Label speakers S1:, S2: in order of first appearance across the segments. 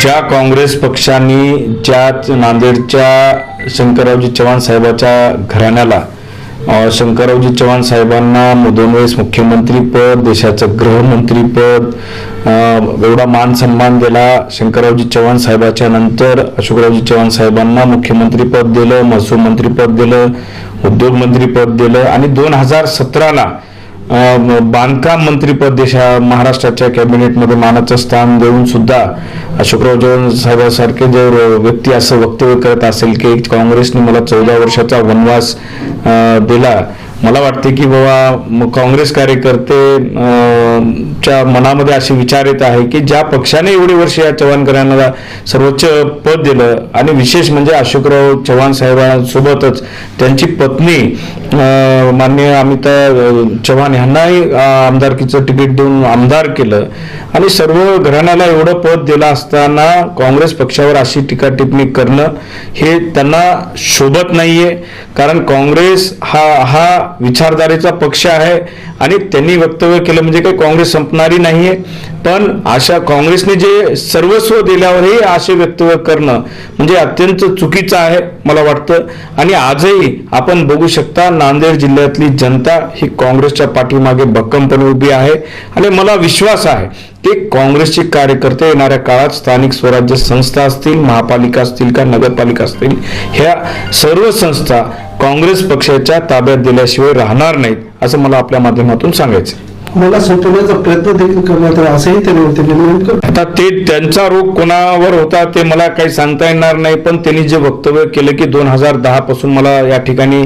S1: ज्या काँग्रेस पक्षाने ज्या नांदेडच्या शंकररावजी चव्हाण साहेबाच्या घराण्याला शंकररावजी चव्हाण साहेबांना दोन वेळेस मुख्यमंत्रीपद देशाचं गृहमंत्रीपद एवढा मान सन्मान दिला शंकररावजी चव्हाण साहेबाच्या नंतर अशोकरावजी चव्हाण साहेबांना मुख्यमंत्रीपद दिलं महसूल मंत्रीपद दिलं उद्योगमंत्रीपद दिलं आणि दोन हजार सतराला बांधकाम मंत्रीपद देशा महाराष्ट्राच्या कॅबिनेटमध्ये मानाचं स्थान देऊन सुद्धा अशोकराव चव्हाण साहेबांसारखे जर व्यक्ती असं वक्तव्य करत असेल की काँग्रेसने मला चौदा वर्षाचा वनवास दिला मला वाटते की बाबा काँग्रेस कार्यकर्ते च्या मनामध्ये असे विचार येत आहे की ज्या पक्षाने एवढे वर्ष या चव्हाण घराण्याला सर्वोच्च पद दिलं आणि विशेष म्हणजे अशोकराव चव्हाण साहेबांसोबतच त्यांची पत्नी माननीय अमिता चव्हाण यांनाही आमदारकीचं तिकीट देऊन आमदार केलं. आणि सर्व घराण्याला एवढं पद दिलं असताना काँग्रेस पक्षावर अशी टीका टिप्पणी करणं हे त्यांना शोभत नाहीये. कारण काँग्रेस हा हा विचारधारेचा पक्ष आहे आणि त्यांनी वक्तव्य केलं म्हणजे काही काँग्रेस संपणारी नाहीये. पण अशा काँग्रेसने जे सर्वस्व दिल्यावरही असे वक्तव्य करणं म्हणजे अत्यंत चुकीचं आहे मला वाटतं. आणि आजही आपण बघू शकता नांदेड जिल्ह्यातली जनता ही काँग्रेसच्या पाठीमागे भक्कमपणे उभी आहे. आणि मला विश्वास आहे की काँग्रेसचे कार्यकर्ते येणाऱ्या काळात स्थानिक स्वराज्य संस्था असतील महापालिका असतील का नगरपालिका असतील ह्या सर्व संस्था काँग्रेस पक्षाच्या ताब्यात दिल्याशिवाय राहणार नाहीत असं मला आपल्या माध्यमातून सांगायचं
S2: मला सुटवण्याचा प्रयत्न देखील करण्यात आला असंही त्यांनी नेमकं
S1: आता ते त्यांचा रोग कोणावर होता ते मला काही सांगता येणार नाही पण त्यांनी जे वक्तव्य केलं की दोन हजार दहा पासून मला या ठिकाणी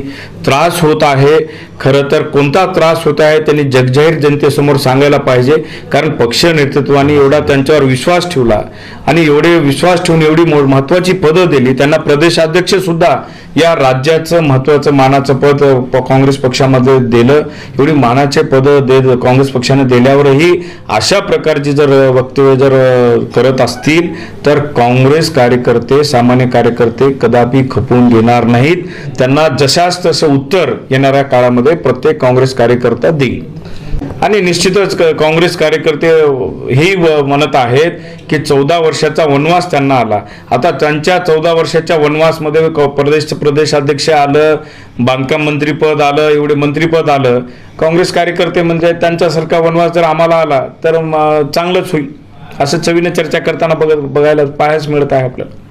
S1: त्रास होत आहे. खरं तर कोणता त्रास होत आहे त्यांनी जगजाहीर जनतेसमोर सांगायला पाहिजे. कारण पक्ष नेतृत्वाने एवढा त्यांच्यावर विश्वास ठेवला. आणि एवढे विश्वास ठेवून एवढी मो- महत्वाची पदं दिली. त्यांना प्रदेशाध्यक्ष सुद्धा या राज्याचं महत्वाचं मानाचं पद प- काँग्रेस पक्षामध्ये दिलं. एवढी मानाचे पद दे काँग्रेस पक्षाने दिल्यावरही अशा प्रकारची जर वक्तव्य जर करत असतील तर काँग्रेस कार्यकर्ते सामान्य कार्यकर्ते कदापि खपून घेणार नाहीत. त्यांना जशास तसं उत्तर येणाऱ्या काळामध्ये प्रत्येक काँग्रेस कार्यकर्ता देईल. आणि निश्चितच काँग्रेस कार्यकर्ते ही म्हणत आहेत की चौदा वर्षाचा वनवास त्यांना आला. आता त्यांच्या चौदा वर्षाच्या वनवासमध्ये प्रदेश प्रदेशाध्यक्ष आलं बांधकाम मंत्रीपद आलं एवढे मंत्रीपद आलं. काँग्रेस कार्यकर्ते म्हणजे त्यांच्यासारखा वनवास जर आम्हाला आला तर चांगलंच होईल. असं चवीने चर्चा करताना बघ बघायला पाहायच मिळत आहे आपल्याला.